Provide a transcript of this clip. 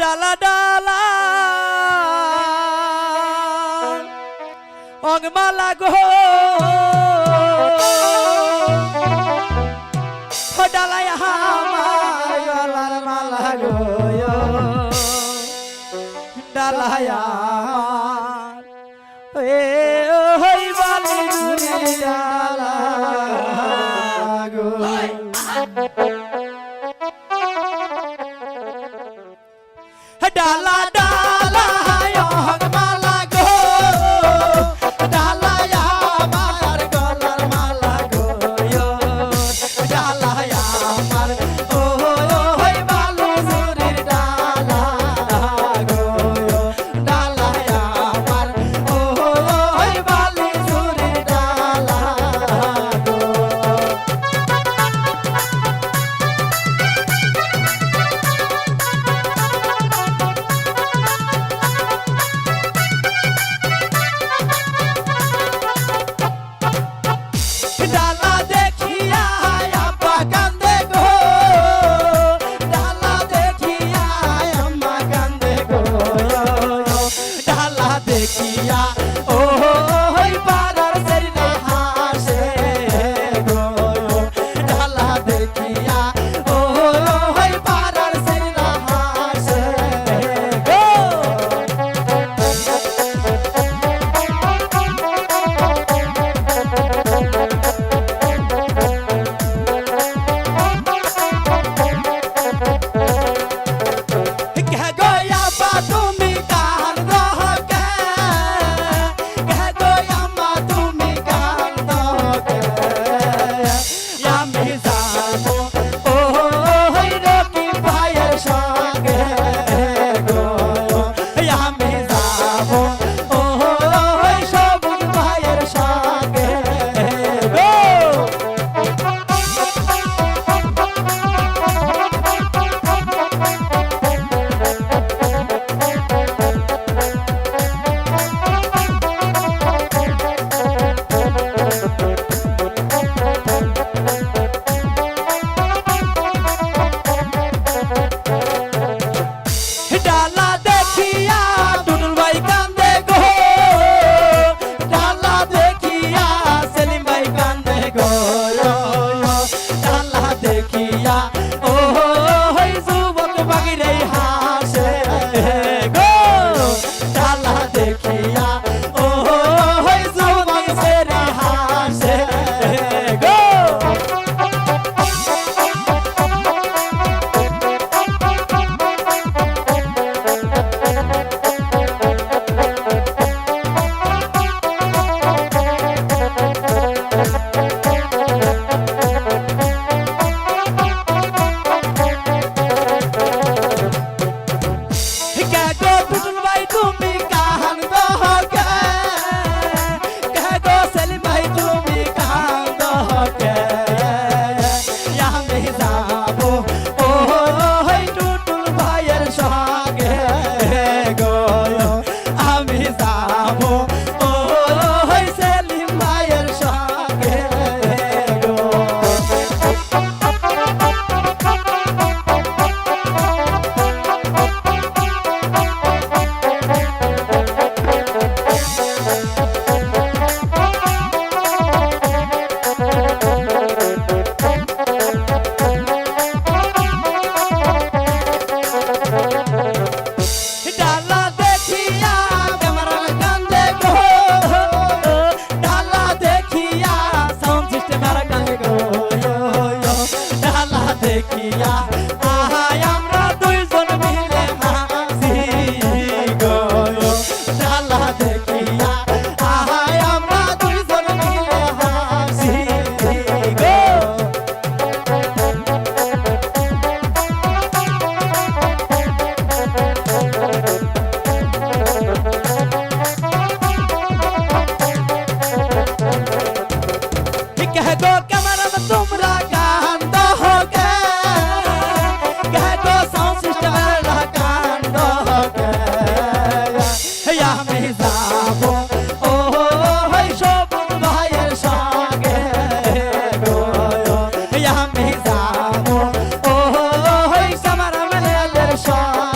ডালা ডালা। অগমালা গো। আমার গলার মালা গো। আমার এ ওই বালি ডালা গো। ডালা Oh.